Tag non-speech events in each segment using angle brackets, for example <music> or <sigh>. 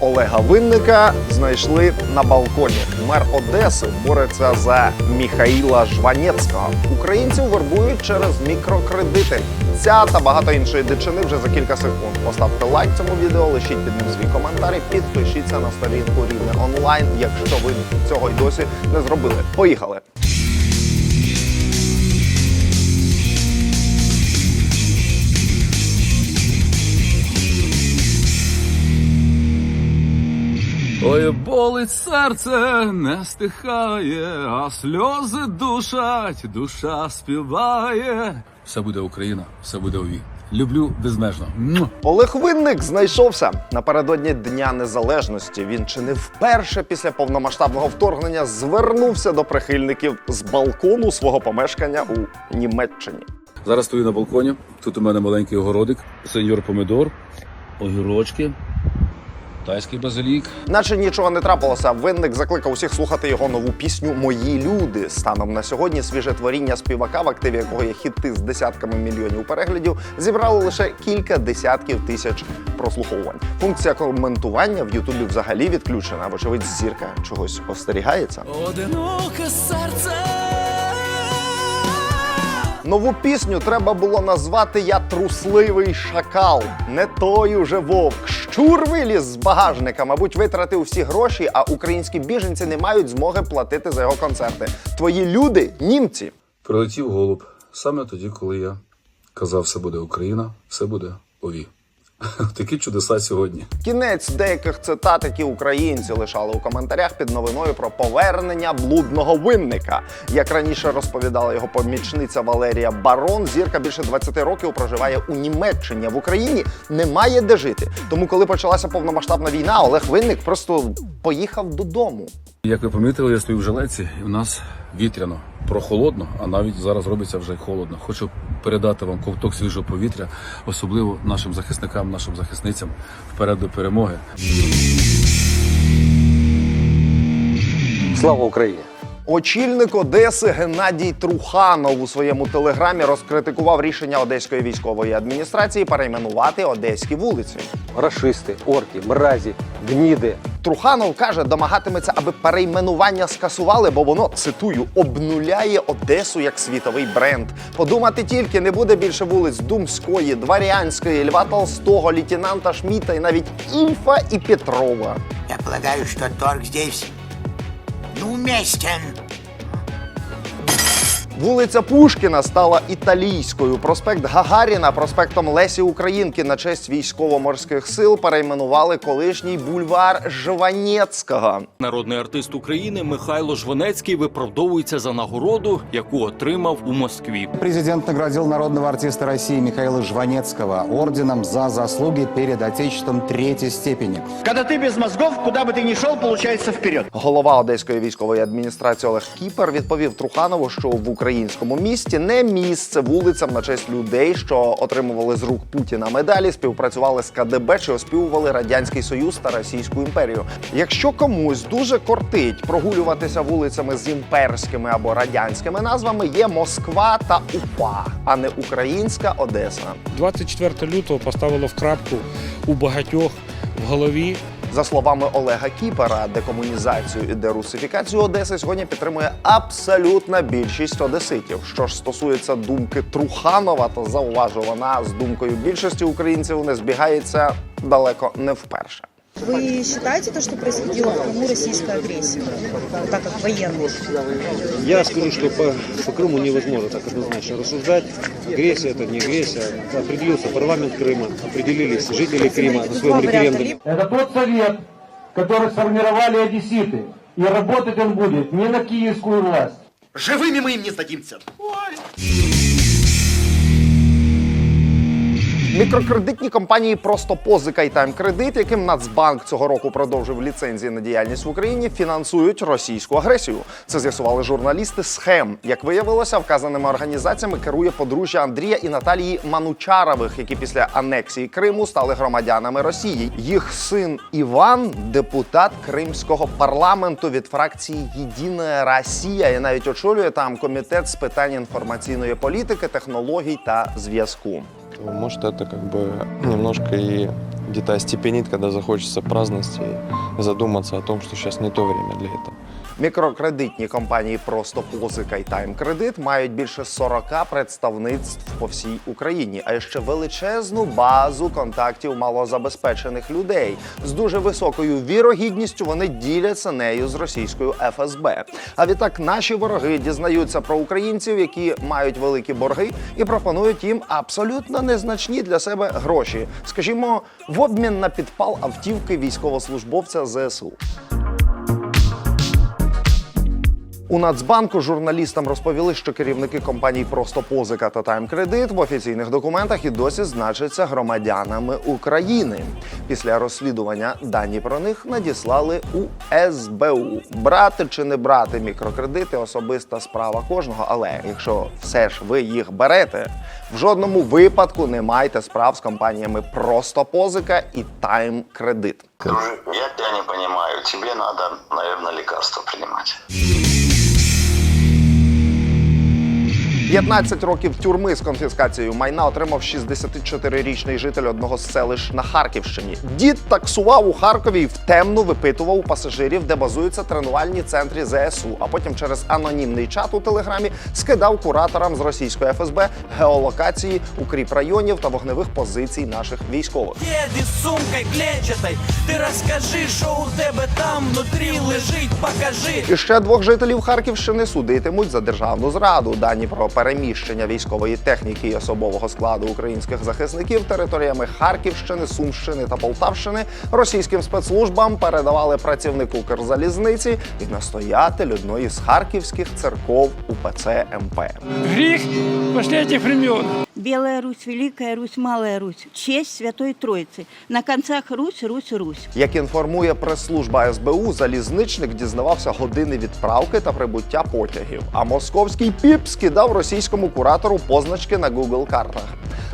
Олега Винника знайшли на балконі. Мер Одеси бореться за Міхаїла Жванецького. Українців вербують через мікрокредити. Ця та багато іншої дичини вже за кілька секунд. Поставте лайк цьому відео, лишіть під ним свій коментар і підпишіться на сторінку рівне онлайн, якщо ви цього й досі не зробили. Поїхали! Ой, болить серце, не стихає, а сльози душать, душа співає. Все буде Україна, все буде ові. Люблю безмежно. Олег Винник знайшовся напередодні Дня Незалежності. Він чи не вперше після повномасштабного вторгнення звернувся до прихильників з балкону свого помешкання у Німеччині. Зараз стою на балконі. Тут у мене маленький огородик, сеньор помидор, огірочки, тайський базилік. Наче нічого не трапилося. Винник закликав усіх слухати його нову пісню Мої люди. Станом на сьогодні свіже творіння співака, в активі якого є хіти з десятками мільйонів переглядів, зібрало лише кілька десятків тисяч прослуховувань. Функція коментування в Ютубі взагалі відключена. Вочевидь, зірка чогось остерігається. Одиноке серце. Нову пісню треба було назвати Я трусливий шакал. Не той уже вовк. Щур виліз з багажника. Мабуть, витратив всі гроші, а українські біженці не мають змоги платити за його концерти. Твої люди німці. Прилетів голуб саме тоді, коли я казав, все буде Україна, все буде ові. <laughs> Такі чудеса сьогодні. Кінець деяких цитат, які українці лишали у коментарях під новиною про повернення блудного винника. Як раніше розповідала його помічниця Валерія Барон, зірка більше 20 років проживає у Німеччині. В Україні немає де жити. Тому, коли почалася повномасштабна війна, Олег Винник просто поїхав додому. Як ви помітили, я стою в жилеці, і в нас вітряно, прохолодно, а навіть зараз робиться вже холодно. Хочу передати вам ковток свіжого повітря, особливо нашим захисникам, нашим захисницям вперед до перемоги. Слава Україні! Очільник Одеси Геннадій Труханов у своєму телеграмі розкритикував рішення одеської військової адміністрації перейменувати одеські вулиці. Рашисти, орки, мразі, гніди. Труханов каже, домагатиметься, аби перейменування скасували, бо воно цитую обнуляє Одесу як світовий бренд. Подумати тільки не буде більше вулиць Думської, Дворянської, Льва Толстого, лейтенанта Шміта і навіть Ільфа і Петрова. Я полагаю, что торг здесь неуместен. Вулиця Пушкіна стала італійською. Проспект Гагаріна проспектом Лесі Українки на честь військово-морських сил перейменували колишній бульвар Жванецького. Народний артист України Михайло Жванецький виправдовується за нагороду, яку отримав у Москві. Президент наградил народного артиста России Михаила Жванецкого орденом за заслуги перед Отечеством третьей степени. Когда ты без мозгов, куда бы ты ни шел, получается вперед. Голова Одеської військової адміністрації Олег Кіпер відповів Труханову, що в українському місті не місце вулицям на честь людей, що отримували з рук Путіна медалі, співпрацювали з КДБ чи оспівували радянський союз та Російську імперію. Якщо комусь дуже кортить прогулюватися вулицями з імперськими або радянськими назвами, є Москва та Уфа, а не українська Одеса. 24 лютого поставило в крапку у багатьох в голові. За словами Олега Кіпера, декомунізацію і дерусифікацію Одеси сьогодні підтримує абсолютна більшість одеситів. Що ж стосується думки Труханова, то зауважу, вона з думкою більшості українців не збігається далеко не вперше. Вы считаете то, что происходила в Крыму российская агрессия, вот так как военный? Я скажу, что по, по Крыму невозможно так однозначно рассуждать. Агрессия это не агрессия. Определился парламент Крыма, определились жители Крыма на своем референдуме. Это тот совет, который сформировали одесситы. И работать он будет не на киевскую власть. Живыми мы им не сдадимся. Мікрокредитні компанії просто позика і тайм-кредит, яким Нацбанк цього року продовжив ліцензії на діяльність в Україні, фінансують російську агресію. Це з'ясували журналісти схем. Як виявилося, вказаними організаціями керує подружжя Андрія і Наталії Манучарових, які після анексії Криму стали громадянами Росії. Їх син Іван депутат Кримського парламенту від фракції Єдина Росія і навіть очолює там комітет з питань інформаційної політики, технологій та зв'язку Может это как бы немножко и где-то остепенит, когда захочется праздности и задуматься о том, что сейчас не то время для этого. Мікрокредитні компанії просто позика і тайм-кредит мають більше 40 представництв по всій Україні, а ще величезну базу контактів малозабезпечених людей. З дуже високою вірогідністю вони діляться нею з російською ФСБ. А відтак наші вороги дізнаються про українців, які мають великі борги, і пропонують їм абсолютно незначні для себе гроші, скажімо, в обмін на підпал автівки військовослужбовця ЗСУ. У Нацбанку журналістам розповіли, що керівники компаній просто позика та тайм-кредит в офіційних документах і досі значаться громадянами України. Після розслідування дані про них надіслали у СБУ. Брати чи не брати мікрокредити особиста справа кожного. Але якщо все ж ви їх берете, в жодному випадку не майте справ з компаніями просто позика і тайм-кредит. Я тебя не понимаю. Тебе надо, наверное, лекарства принимать. 15 років тюрми з конфіскацією майна отримав 64-річний житель одного з селищ на Харківщині. Дід таксував у Харкові і в темну випитував у пасажирів, де базуються тренувальні центри ЗСУ. А потім через анонімний чат у телеграмі скидав кураторам з російської ФСБ геолокації укріп районів та вогневих позицій наших військових. Еди з сумкою клетчатой, ти розкажи, що у тебе там внутрі лежить, покажи. І ще двох жителів Харківщини судитимуть за державну зраду. Дані про переміщення військової техніки і особового складу українських захисників територіями Харківщини, Сумщини та Полтавщини російським спецслужбам передавали працівник Укрзалізниці і настоятель одної з харківських церков УПЦ МП. Гріх последних времен. Белая Русь, Великая Русь, Малая Русь. Честь Святой Троицы. На концах Русь, Русь, Русь. Як інформує прес-служба СБУ, залізничник дізнавався години відправки та прибуття потягів. А московський піп скидав російському куратору позначки на Google картах.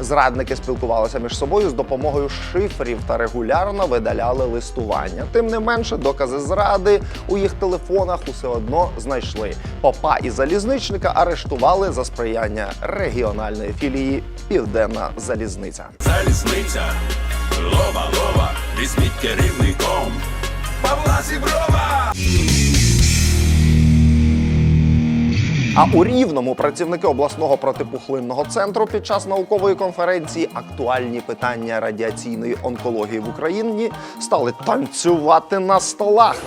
Зрадники спілкувалися між собою з допомогою шифрів та регулярно видаляли листування. Тим не менше, докази зради у їх телефонах усе одно знайшли. Попа і залізничника арештували за сприяння регіональної філії Південна залізниця. Залізниця, лова, лова, візьміть керівником. Павла Зіброва! А у рівному працівники обласного протипухлинного центру під час наукової конференції актуальні питання радіаційної онкології в Україні стали танцювати на столах.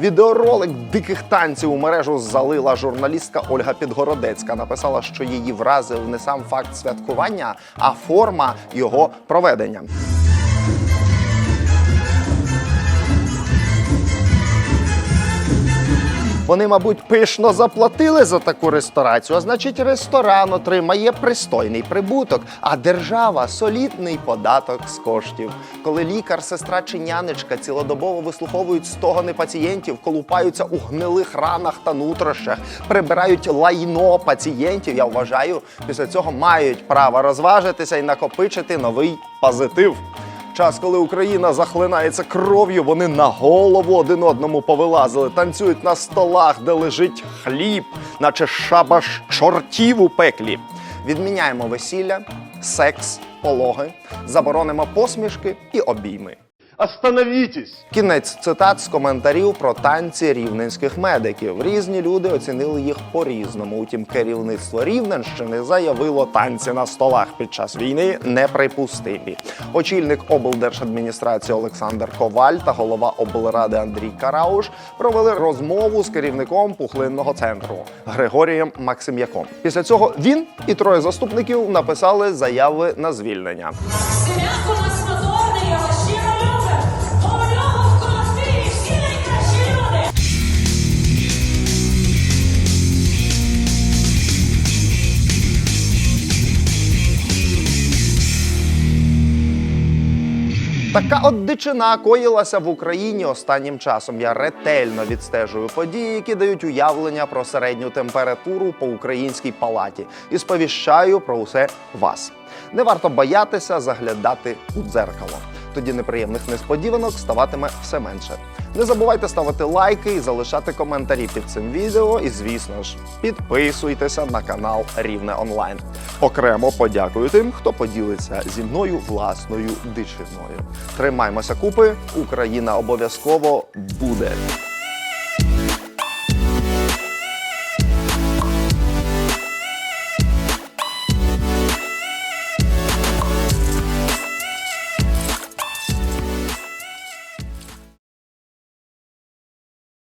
Відеоролик диких танців у мережу залила журналістка Ольга Підгородецька. Написала, що її вразив не сам факт святкування, а форма його проведення. Вони, мабуть, пишно заплатили за таку ресторацію, а значить, ресторан отримає пристойний прибуток, а держава солідний податок з коштів. Коли лікар, сестра чи нянечка цілодобово вислуховують стогони пацієнтів, колупаються у гнилих ранах та нутрощах, прибирають лайно пацієнтів, я вважаю, після цього мають право розважитися і накопичити новий позитив. Час, коли Україна захлинається кров'ю, вони на голову один одному повилазили, танцюють на столах, де лежить хліб, наче шабаш чортів у пеклі. Відміняємо весілля, секс, пологи, заборонимо посмішки і обійми. Остановитесь! Кінець цитат з коментарів про танці рівненських медиків. Різні люди оцінили їх по-різному. Утім, керівництво Рівненщини заявило, танці на столах під час війни неприпустимі. Очільник облдержадміністрації Олександр Коваль та голова облради Андрій Карауш провели розмову з керівником пухлинного центру Григорієм Максим'яком. Після цього він і троє заступників написали заяви на звільнення. Така от дичина коїлася в Україні останнім часом. Я ретельно відстежую події, які дають уявлення про середню температуру по українській палаті, і сповіщаю про усе вас. Не варто боятися заглядати у дзеркало. Тоді неприємних несподіванок ставатиме все менше. Не забувайте ставити лайки і залишати коментарі під цим відео. І, звісно ж, підписуйтеся на канал Рівне Онлайн. Окремо подякую тим, хто поділиться зі мною власною дичиною. Тримаймося купи, Україна обов'язково буде.